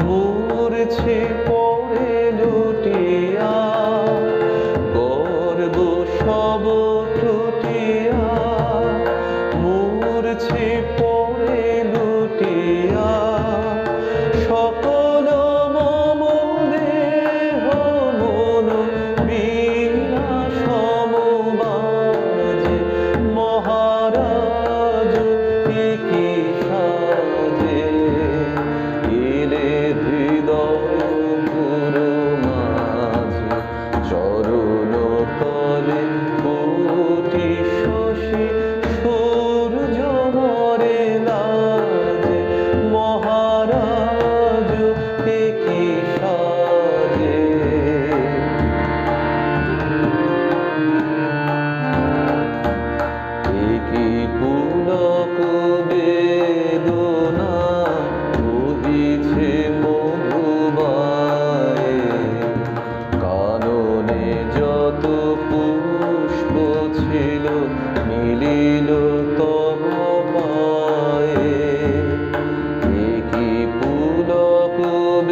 মরছে পরে লুটিয়া গর্ব সব টুটিয়া মরছে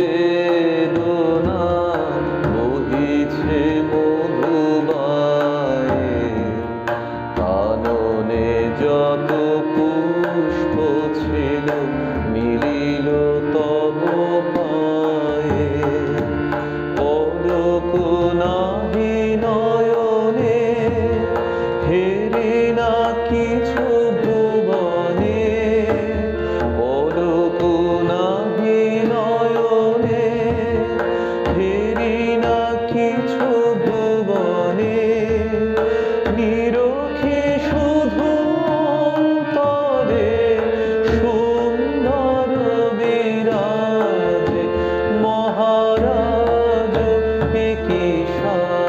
রে Oh.